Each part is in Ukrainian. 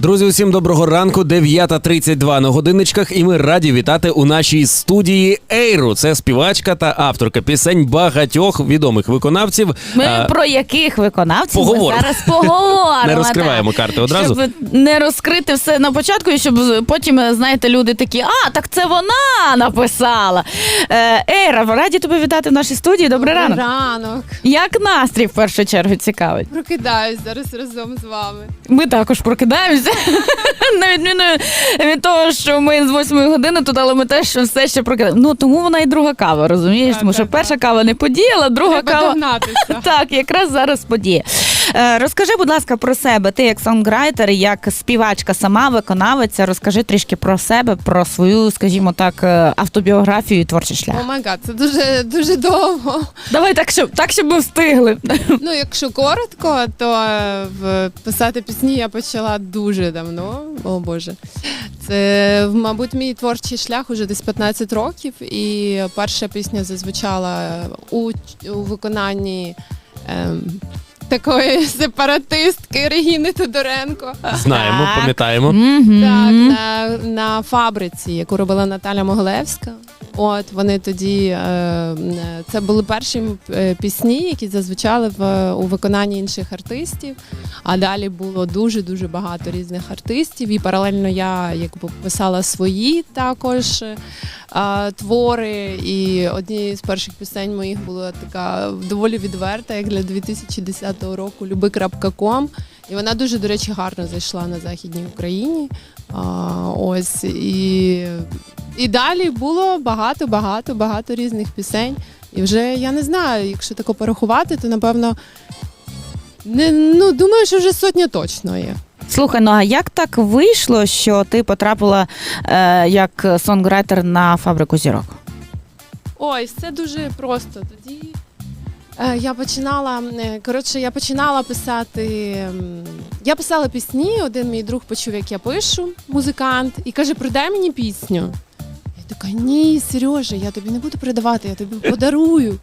Друзі, усім доброго ранку. 9.32 на годинничках, і ми раді вітати у нашій студії Ейру. Це співачка та авторка пісень багатьох відомих виконавців. Ми А, про яких виконавців ми зараз поговоримо. Не розкриваємо так. карти одразу. Щоб не розкрити все на початку, і щоб потім, знаєте, люди такі, а, так це вона написала. Е, Ейра, раді тебе вітати в нашій студії. Добрий ранок. Ранок. Як настрій в першу чергу цікавить? Прокидаюсь зараз разом з вами. Ми також прокидаємося. На відміну від того, що ми з 8 години тут, але ми теж все ще прокидаємо. Ну тому вона і друга кава, розумієш? Так, Тому що так, перша так. кава не подіяла, друга Треба кава. догнатися. Так, якраз зараз подія. Е, розкажи, будь ласка, про себе. Ти як сонграйтер, як співачка, сама виконавиця. Розкажи трішки про себе, про свою, скажімо так, е, автобіографію і творчий шлях. О май гад, це дуже дуже довго. Давай так, щоб так, щоб ми встигли. Ну, якщо коротко, то е, писати пісні я почала дуже давно. О Боже. Це, мабуть, мій творчий шлях уже десь 15 років. І перша пісня зазвучала у, у виконанні. Ем, Такої сепаратистки Регіни Тодоренко. Знаємо, Так. пам'ятаємо. Так, на, на фабриці, яку робила Наталя Могилевська. От вони тоді е, е, це були перші е, пісні, які зазвучали в у виконанні інших артистів. А далі було дуже дуже багато різних артистів. І паралельно я якби писала свої також е, твори. І однією з перших пісень моїх була така доволі відверта, як для 2010 року люби.ком. І вона дуже, до речі, гарно зайшла на Західній Україні. А, ось і, і далі було багато, багато, багато різних пісень. І вже я не знаю, якщо тако порахувати, то напевно не ну думаю, що вже сотня точно є. Слухай, ну а як так вийшло, що ти потрапила е, як сонграйтер на фабрику зірок? Ой, все дуже просто. Тоді е, я починала. е, Коротше, я починала писати. Я писала пісні. Один мій друг почув, як я пишу, музикант, і каже: продай мені пісню. Я така, ні, Сережа, я тобі не буду продавати, я тобі подарую.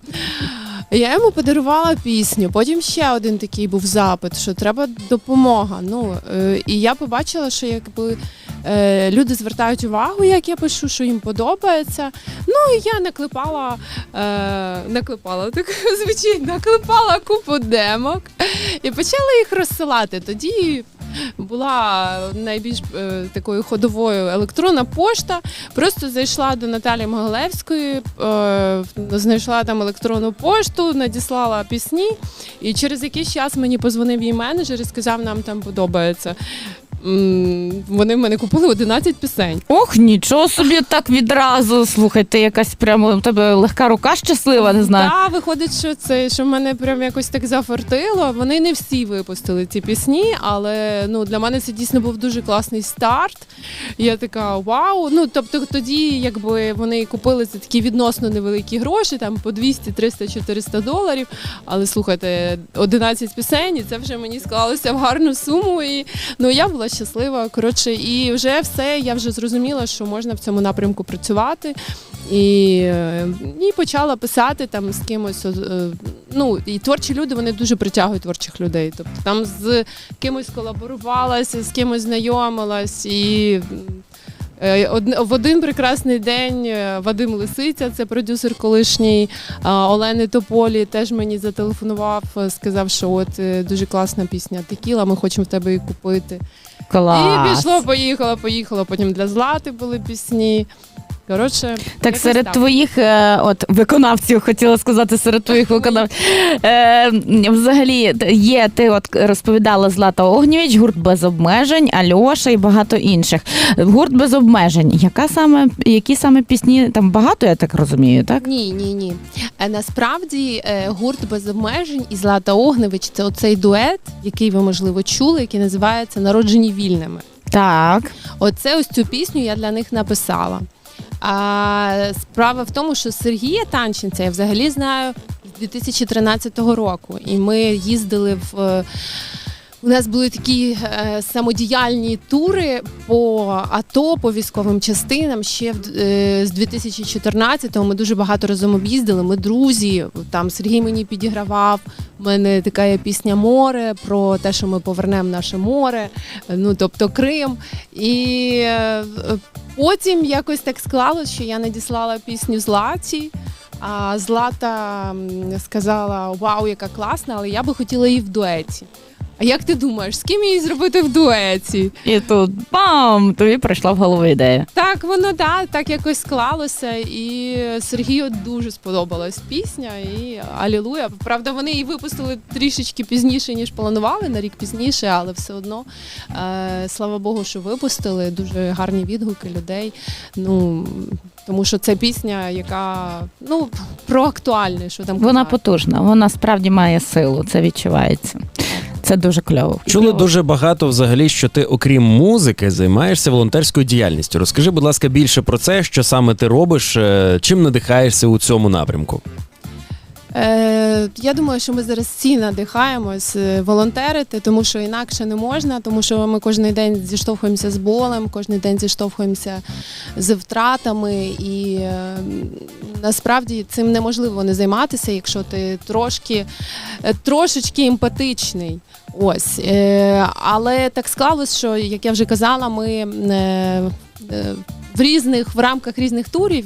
Я йому подарувала пісню. Потім ще один такий був запит, що треба допомога. Ну е, і я побачила, що якби е, люди звертають увагу, як я пишу, що їм подобається. Ну і я наклепала, е, наклепала так звучить, наклепала купу демок і почала їх розсилати. Тоді була найбільш е, такою ходовою електронна пошта. Просто зайшла до Наталі Могилевської, е, знайшла там електронну пошту, надіслала пісні, і через якийсь час мені позвонив її менеджер і сказав, нам там подобається. М, Вони в мене купили 11 пісень. Ох, нічого собі так відразу. Слухай, ти якась прямо у тебе легка рука щаслива, не знаю. Так, виходить, що це що в мене прям якось так зафартило. Вони не всі випустили ці пісні, але ну для мене це дійсно був дуже класний старт. Я така вау. Ну тобто тоді, якби вони купили за такі відносно невеликі гроші, там по 200, 300, 400 доларів. Але слухайте, 11 пісень, і це вже мені склалося в гарну суму. І ну я була щаслива. Коротше, і вже все, я вже зрозуміла, що можна в цьому напрямку працювати. І, е, і почала писати там з кимось. е, Ну і творчі люди вони дуже притягують творчих людей. Тобто там з кимось колаборувалася, з кимось знайомилась і. е, В один прекрасний день Вадим Лисиця, це продюсер колишній Олени Тополі, теж мені зателефонував, сказав, що от дуже класна пісня Текіла, ми хочемо в тебе її купити. Клас. І пішло, поїхала, поїхала. Потім для Злати були пісні. Коротше, Так, серед твоїх е, от виконавців, хотіла сказати, серед твоїх виконавців. Е, взагалі є, ти от розповідала Злата Огнєвіч, гурт без обмежень, Альоша і багато інших. Гурт без обмежень. Яка саме, які саме пісні? Там багато, я так розумію, так? Ні, ні, ні. Е, Насправді е, гурт без обмежень і Злата Огневич це оцей дует, який ви можливо чули, який називається Народжені вільними. Так. Оце ось цю пісню я для них написала. А справа в тому, що Сергія Танченця я взагалі знаю з 2013 року. І ми їздили в. У нас були такі е, самодіяльні тури по АТО, по військовим частинам. Ще в, е, з 2014-го ми дуже багато разом об'їздили. Ми друзі. Там Сергій мені підігравав. У мене така є пісня море про те, що ми повернемо наше море, ну тобто Крим. І е, потім якось так склалося, що я надіслала пісню Златі. А Злата сказала: Вау, яка класна, але я би хотіла її в дуеті. А як ти думаєш, з ким її зробити в дуеті? І тут бам! Тобі прийшла в голову ідея. Так, воно да, так якось склалося, і Сергію дуже сподобалась пісня. І Алілуя. Правда, вони її випустили трішечки пізніше, ніж планували, на рік пізніше, але все одно е, слава Богу, що випустили. Дуже гарні відгуки людей. Ну тому що це пісня, яка ну про актуальне, що там Вона казати. потужна, вона справді має силу, це відчувається. Це дуже кльово. Чули дуже багато взагалі, що ти, окрім музики, займаєшся волонтерською діяльністю. Розкажи, будь ласка, більше про це, що саме ти робиш, е, чим надихаєшся у цьому напрямку. Е, я думаю, що ми зараз всі надихаємось е, волонтерити, тому що інакше не можна, тому що ми кожен день зіштовхуємося з болем, кожен день зіштовхуємося з втратами, і е, насправді цим неможливо не займатися, якщо ти трошки трошечки емпатичний. Ось, але так склалось, що як я вже казала, ми в різних в рамках різних турів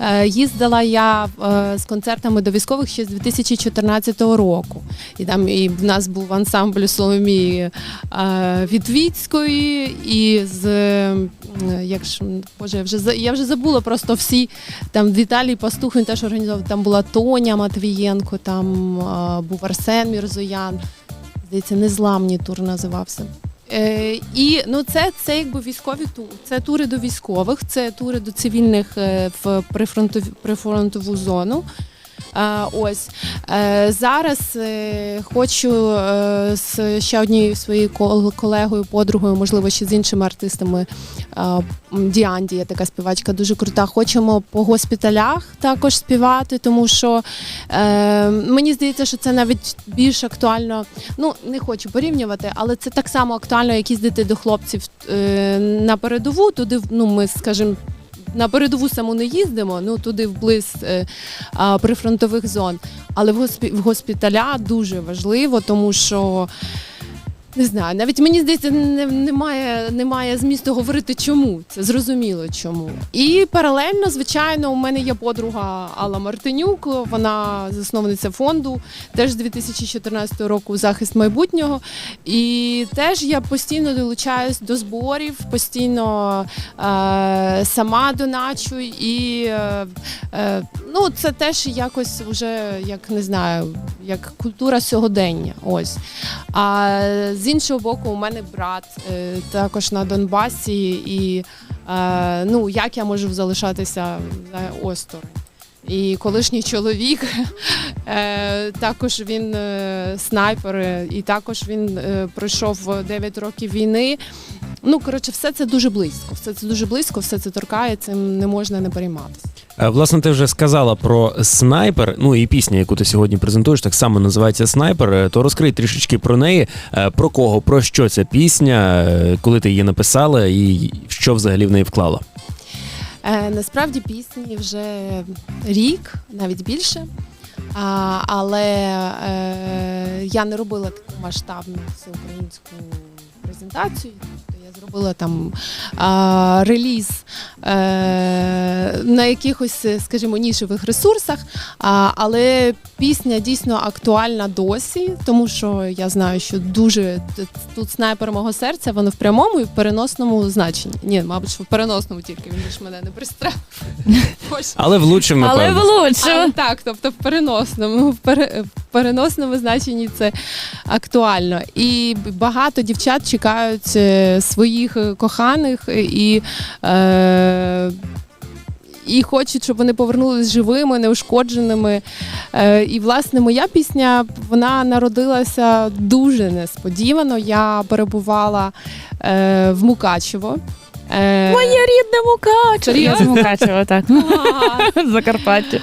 е, їздила я е, з концертами до військових ще з 2014 року. І там і в нас був ансамбль Соломії е, Вітвіцької, і з як ж боже, я вже я вже забула просто всі там Віталій Пастухин теж організовував. Там була Тоня Матвієнко, там був Арсен Мірзоян. Здається, незламні тур називався. Е, і ну це, це якби військові тури. Це тури до військових, це тури до цивільних е, в прифронтові прифронтову зону. Е, ось е, зараз е, хочу з ще однією своєю кол- колегою, подругою, можливо, ще з іншими артистами. Діанді, є така співачка, дуже крута. Хочемо по госпіталях також співати, тому що е, мені здається, що це навіть більш актуально. Ну не хочу порівнювати, але це так само актуально, як їздити до хлопців е, на передову. Туди ну ми скажімо, на передову саму не їздимо, ну туди вблиз е, а, прифронтових зон. Але в, госпі, в госпіталя дуже важливо, тому що. Не знаю, навіть мені здається, не, немає, немає змісту говорити, чому. Це зрозуміло чому. І паралельно, звичайно, у мене є подруга Алла Мартинюк, вона засновниця фонду, теж з 2014 року захист майбутнього. І теж я постійно долучаюсь до зборів, постійно е, сама доначу. І е, е, ну, це теж якось вже, як не знаю, як культура сьогодення. Ось. А з іншого боку, у мене брат е, також на Донбасі, і е, ну, як я можу залишатися е, осторонь. І колишній чоловік е, також він е, снайпер, і також він е, пройшов 9 років війни. Ну, коротше, все це дуже близько. Все це дуже близько, все це торкає, цим не можна не перейматися. Е, Власне, ти вже сказала про снайпер. Ну і пісня, яку ти сьогодні презентуєш, так само називається Снайпер. Е, То розкрий трішечки про неї. Е, Про кого, про що ця пісня, коли ти її написала, і що взагалі в неї вклала? Е, насправді пісні вже рік, навіть більше. А, але е, я не робила таку масштабну всеукраїнську презентацію. Я зробила там а, реліз е, на якихось, скажімо, нішевих ресурсах. А, але пісня дійсно актуальна досі, тому що я знаю, що дуже тут снайпер мого серця, воно в прямому і в переносному значенні. Ні, мабуть, що в переносному тільки він ж мене не пристрелив. Боже. Але влучив, Але напевно. Але так, тобто в переносному, в, пере, переносному значенні це актуально. І багато дівчат чекають е, своїх е, коханих і. Е, і хочуть, щоб вони повернулись живими, неушкодженими. Е, і власне моя пісня вона народилася дуже несподівано. Я перебувала е, в Мукачево. Е, Моє рідне Мукачево. Серйозно? Мукачева, так. Закарпаття.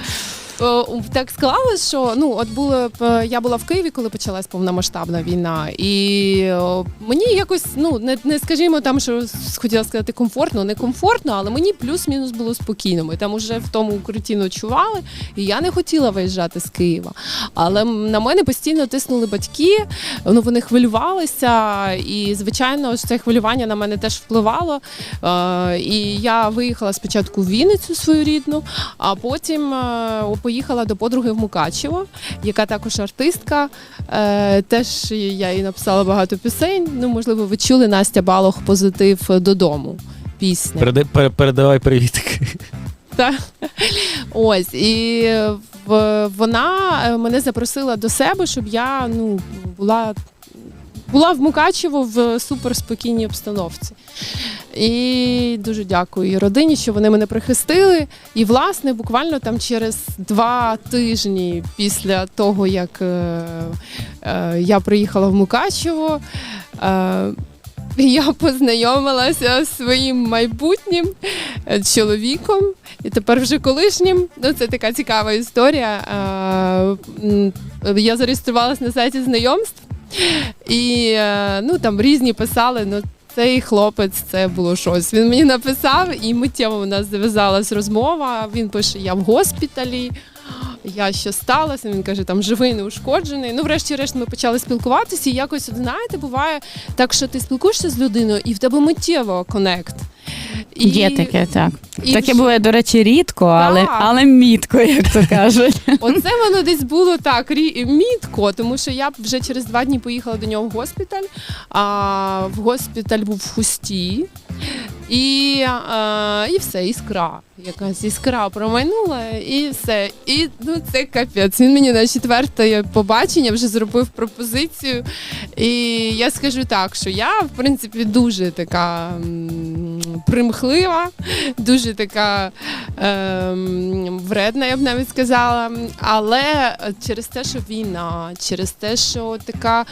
Е, Так склалось, що ну от було б я була в Києві, коли почалась повномасштабна війна, і о, мені якось ну не, не скажімо там, що хотіла сказати комфортно, не комфортно, але мені плюс-мінус було спокійно. Ми там уже в тому укритті ночували, і я не хотіла виїжджати з Києва. Але на мене постійно тиснули батьки, ну вони хвилювалися, і звичайно це хвилювання на мене теж впливало. Е, і я виїхала спочатку в Вінницю свою рідну, а потім е, поїхала до подруги в Мукачево, яка також артистка. Е, теж я їй написала багато пісень. Ну, можливо, ви чули Настя Балох позитив додому. Пісня. переди пере- передавай привіт. Так. Ось і в, вона е, мене запросила до себе, щоб я ну була. Була в Мукачево в суперспокійній обстановці. І дуже дякую її родині, що вони мене прихистили. І, власне, буквально там через два тижні після того, як е, е, я приїхала в Мукачево, е, я познайомилася зі своїм майбутнім е, чоловіком, і тепер вже колишнім. Ну, це така цікава історія. Е, м, Я зареєструвалася на сайті знайомств, і е, ну, там різні писали. Ну, цей хлопець це було щось. Він мені написав, і миттєво у нас зав'язалась розмова. Він пише: Я в госпіталі. Я що сталося? Він каже, там живий, неушкоджений. Ну, врешті-решт, ми почали спілкуватися, і якось, знаєте, буває так, що ти спілкуєшся з людиною, і в тебе миттєво конект. І, Є таке, так. і Таке вже... буває, до речі, рідко, але, Так. але мітко, як то кажуть. Оце воно десь було так рі- мітко, тому що я вже через два дні поїхала до нього в госпіталь. А в госпіталь був в хусті. І, а, і все, іскра. Якась іскра промайнула, і все. І ну це капець. Він мені на четверте побачення вже зробив пропозицію. І я скажу так, що я, в принципі, дуже така примхлива, дуже така ем, вредна, я б навіть сказала. Але через те, що війна, через те, що така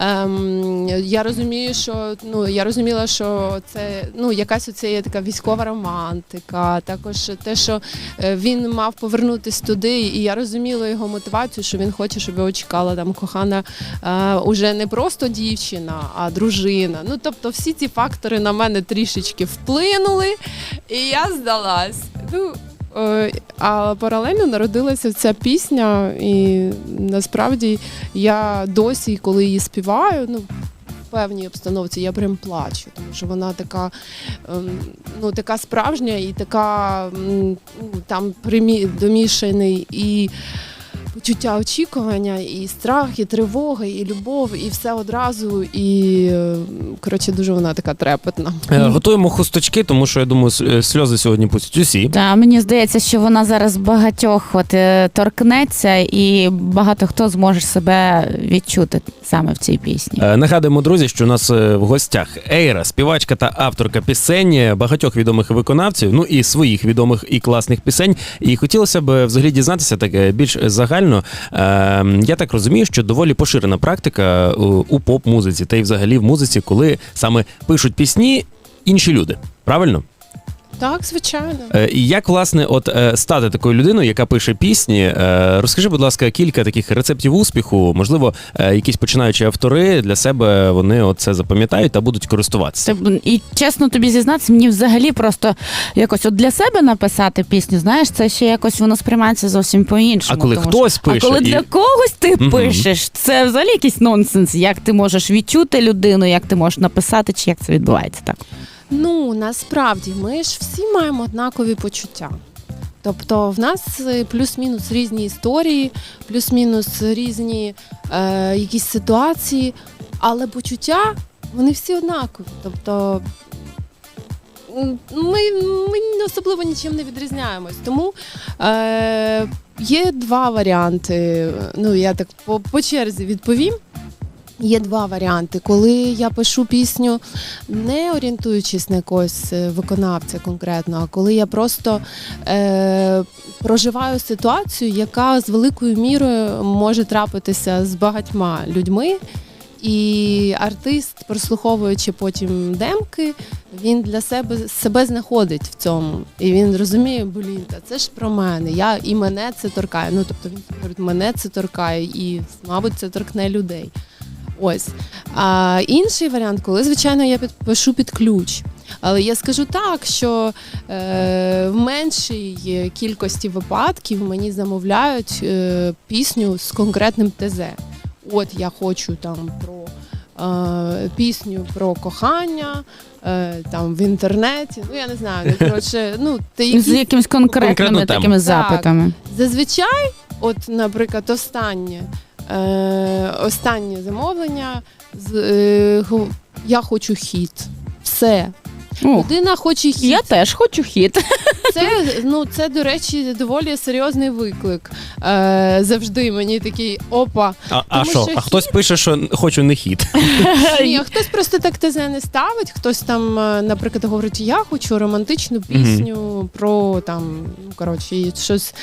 ем, я розумію, що ну я розуміла, що це ну якась оце є така військова романтика, також те, що е, він мав повернутися туди, і я розуміла його мотивацію, що він хоче, щоб його чекала там кохана е, уже не просто дівчина, а дружина. Ну тобто, всі ці фактори на мене трішечки вплинули, і я здалась. Ну, Е, А паралельно народилася ця пісня, і насправді я досі, коли її співаю, ну. Певній обстановці я прям плачу, тому що вона така, ем, ну така справжня і така ну, там домішаний і почуття очікування, і страх, і тривога, і любов, і все одразу. І е, коротше, дуже вона така трепетна. Е, Готуємо хусточки, тому що я думаю, е, сльози сьогодні пустять усі. Та мені здається, що вона зараз багатьох от, торкнеться, і багато хто зможе себе відчути саме в цій пісні. Нагадуємо, друзі, що у нас в гостях Ейра, співачка та авторка пісень, багатьох відомих виконавців, ну і своїх відомих і класних пісень. І хотілося б взагалі дізнатися таке більш загально. Е, Я так розумію, що доволі поширена практика е, у поп-музиці та й взагалі в музиці, коли саме пишуть пісні інші люди. Правильно? Так, звичайно. Е, І як власне, от е, стати такою людиною, яка пише пісні? Е, Розкажи, будь ласка, кілька таких рецептів успіху. Можливо, якісь починаючі автори для себе вони от це запам'ятають та будуть користуватися. І чесно тобі зізнатися, мені взагалі просто якось от для себе написати пісню, знаєш, це ще якось воно сприймається зовсім по-іншому. А коли тому хтось що- пише а коли і- для когось ти Мгм. пишеш, це взагалі якийсь нонсенс. Як ти можеш відчути людину, як ти можеш написати, чи як це відбувається так? Ну насправді ми ж всі маємо однакові почуття. Тобто в нас е, плюс-мінус різні історії, плюс-мінус різні е, якісь ситуації, але почуття вони всі однакові. Тобто ми, ми особливо нічим не відрізняємось. Тому е, є два варіанти. Ну, я так по, по черзі відповім. Є два варіанти. Коли я пишу пісню, не орієнтуючись на якогось е, виконавця конкретно, а коли я просто е, проживаю ситуацію, яка з великою мірою може трапитися з багатьма людьми. І артист, прослуховуючи потім демки, він для себе себе знаходить в цьому. І він розуміє, блін, та це ж про мене. Я і мене це торкає. Ну тобто він говорить, мене це торкає, і мабуть, це торкне людей. Ось. А інший варіант, коли, звичайно, я підпишу під ключ. Але я скажу так, що е, в меншій кількості випадків мені замовляють е, пісню з конкретним ТЗ. От я хочу там про е, пісню про кохання, е, там в інтернеті. Ну я не знаю, ну, коротше, ну ти З якісь якимись конкретними такими Так. запитами. Зазвичай, от, наприклад, останнє, останнє замовлення, з, е, я хочу хіт. Все. Людина хоче хіт. я теж хочу хіт. Це, ну, це, до речі, доволі серйозний виклик. Е, завжди мені такий опа. А, а Тому що? А хтось пише, що хочу не хіт. Ні, хтось просто так ТЗ не ставить, хтось там, е, наприклад, говорить, я хочу романтичну пісню про там, ну коротше, і щось,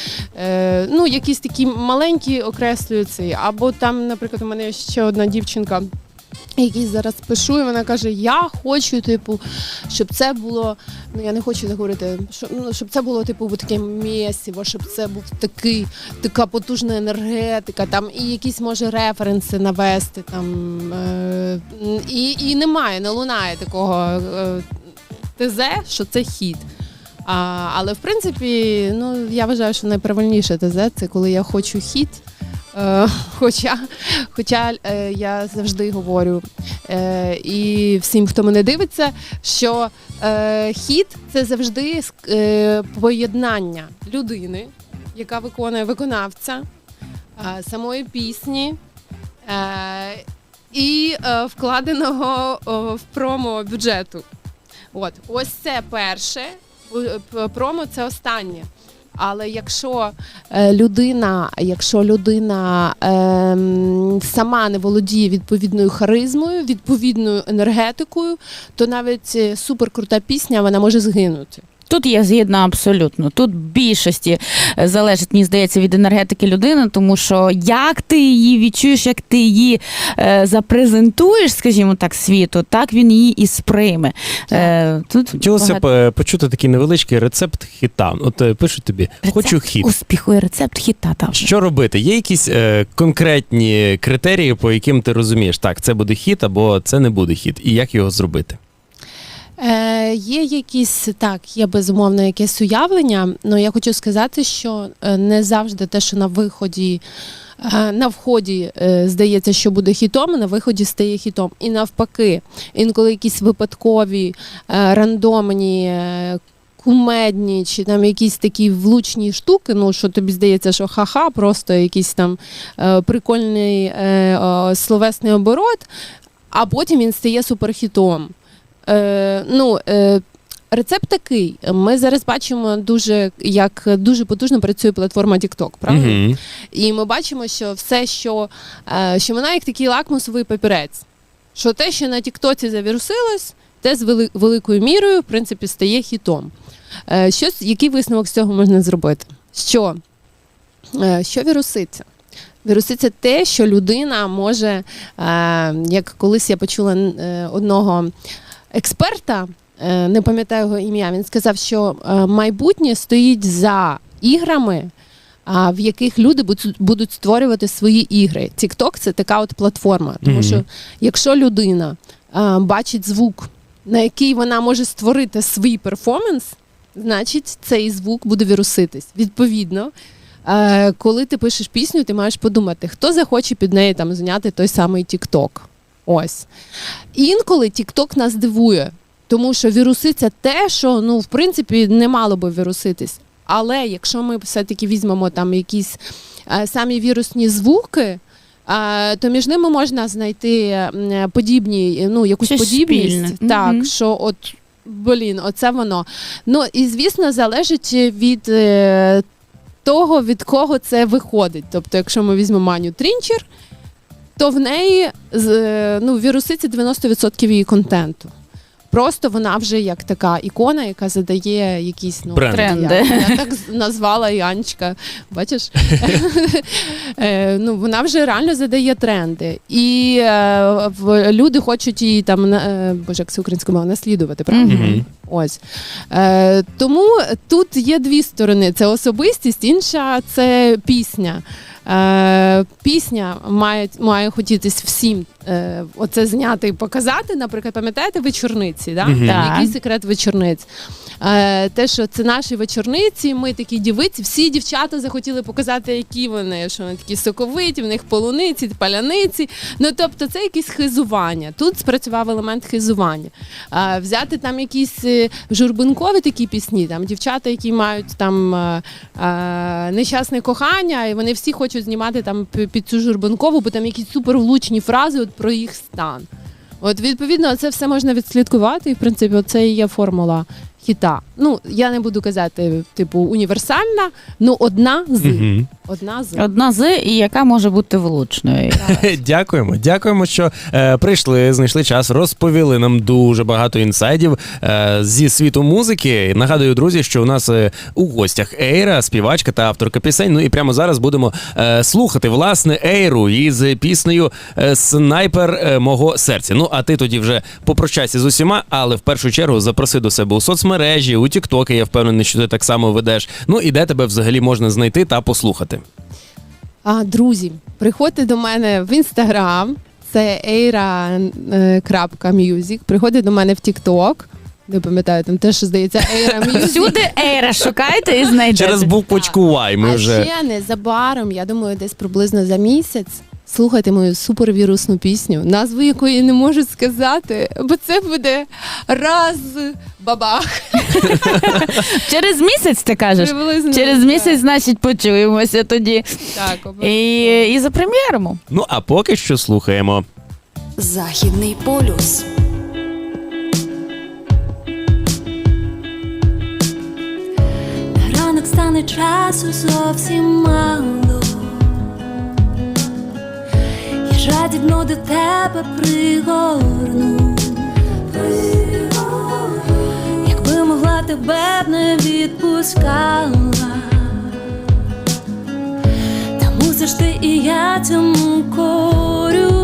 е, ну, якісь такі маленькі окреслюються. Або там, наприклад, у мене є ще одна дівчинка. Який зараз пишу, і вона каже: Я хочу, типу, щоб це було. Ну я не хочу так говорити, щоб, ну, щоб це було типу таке місіво, щоб це був такий, така потужна енергетика, там і якісь може референси навести там. Е, і, і немає, не лунає такого е, ТЗ, що це хід. А, але в принципі, ну я вважаю, що найправильніше ТЗ це коли я хочу хід. Е, хоча хоча е, я завжди говорю е, і всім, хто мене дивиться, що хід це завжди поєднання людини, яка виконує виконавця, самої пісні. І вкладеного в промо бюджету. От, ось це перше, промо це останнє. Але якщо е, людина, якщо людина ем, сама не володіє відповідною харизмою, відповідною енергетикою, то навіть е, суперкрута пісня вона може згинути. Тут я згідна абсолютно. Тут більшості е, залежить, мені здається, від енергетики людини, тому що як ти її відчуєш, як ти її е, запрезентуєш, скажімо так, світу, так він її і сприйме. Е, тут Хотілося багато- б е, почути такий невеличкий рецепт хіта. От е, пишуть тобі, хочу Рецепт хіт. Успіху і рецепт хіта. Там. Що робити? Є якісь е, конкретні критерії, по яким ти розумієш, так, це буде хіт або це не буде хіт, і як його зробити? Е, є якісь так, є безумовно якесь уявлення. але я хочу сказати, що е, не завжди те, що на виході. е, На вході е, здається, що буде хітом, а на виході стає хітом. І навпаки, інколи якісь випадкові, рандомні, кумедні чи там якісь такі влучні штуки, ну що тобі здається, що ха-ха, просто якийсь там прикольний словесний оборот, а потім він стає суперхітом. Е, ну, е, рецепт такий. Ми зараз бачимо дуже, як дуже потужно працює платформа TikTok, правда? Угу. І ми бачимо, що все, що, е, що вона як такий лакмусовий папірець. Що те, що на Тіктоці завірусилось, те з великою мірою, в принципі, стає хітом. Е, що, який висновок з цього можна зробити? Що, що віруситься? Віруситься те, що людина може, як колись я почула одного експерта, е, не пам'ятаю його ім'я. Він сказав, що е, майбутнє стоїть за іграми. В яких люди будуть- створювати свої ігри. TikTok – це така от платформа. Тому Мгм. що якщо людина е, бачить звук, на який вона може створити свій перформанс, значить цей звук буде віруситись. Відповідно, коли ти пишеш пісню, ти маєш подумати, хто захоче під неї там зняти той самий TikTok. Ось. Інколи TikTok нас дивує, тому що віруситься те, що ну, в принципі не мало би віруситись. Але якщо ми все-таки візьмемо там якісь е, самі вірусні звуки, е, то між ними можна знайти подібні, ну, якусь Щось подібність. спільне. Так, Мгм. що от. Блін, оце воно. Ну і звісно, залежить від е, того, від кого це виходить. Тобто, якщо ми візьмемо Маню Трінчер, то в неї е, ну, віруситься 90% її контенту. Просто вона вже як така ікона, яка задає якісь ну, Бренд. Тренди. Я, я так з- назвала Янчка. Бачиш? Е, ну, вона вже реально задає тренди. І е, в- люди хочуть її там, на- е, боже, як це українською мовою, наслідувати, правда? Мгм. Ось. Е, тому тут є дві сторони: це особистість, інша це пісня. Е, пісня має, має хотітись всім е, оце зняти і показати. Наприклад, пам'ятаєте вечорниці? Да? Мгм. Так. Який секрет вечорниць? Е, те, що це наші вечорниці, ми такі дівиці, всі дівчата захотіли показати, які вони, що вони такі соковиті, в них полуниці, паляниці. Ну тобто, це якесь хизування. Тут спрацював елемент хизування. Е, взяти там якісь е, журбинкові такі пісні, там дівчата, які мають там е, е, нещасне кохання, і вони всі хочуть знімати там під цю журбанкову, бо там якісь супервлучні фрази от про їх стан. От відповідно, це все можна відслідкувати, і в принципі, це і є формула хіта. Ну я не буду казати, типу, універсальна, ну одна з Мгм. одна з Одна з і яка може бути влучною. Дякуємо, дякуємо, що е, прийшли, знайшли час, розповіли нам дуже багато інсайдів е, зі світу музики. Нагадую, друзі, що у нас е, у гостях Ейра, співачка та авторка пісень. Ну і прямо зараз будемо е, слухати власне Ейру із піснею е, Снайпер е, мого серця. Ну а ти тоді вже попрощайся з усіма, але в першу чергу запроси до себе у соцмережі, у Тіктоки. Я впевнений, що ти так само ведеш. Ну і де тебе взагалі можна знайти та послухати. А, друзі, приходьте до мене в інстаграм, це eira.music. Приходьте до мене в Тікток. Не пам'ятаю, там теж здається Eira Music. Всюди Ейра шукайте і знайдете. Через буквочку Y ми а вже. ще незабаром, я думаю, десь приблизно за місяць. Слухайте мою супервірусну пісню, назву якої не можу сказати, бо це буде раз бабах. Через місяць ти кажеш. Приблизно Через так. місяць, значить, почуємося тоді. Так, обов'язково. І, і запрем'єримо. Ну а поки що слухаємо. Західний полюс. Ранок стане часу зовсім мало. Жадібно до тебе пригорну. Якби могла тебе б не відпускала. Та мусиш ти і я цьому корюсь.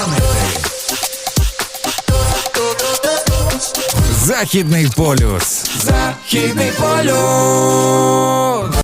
Планети. Західний полюс. Західний полюс.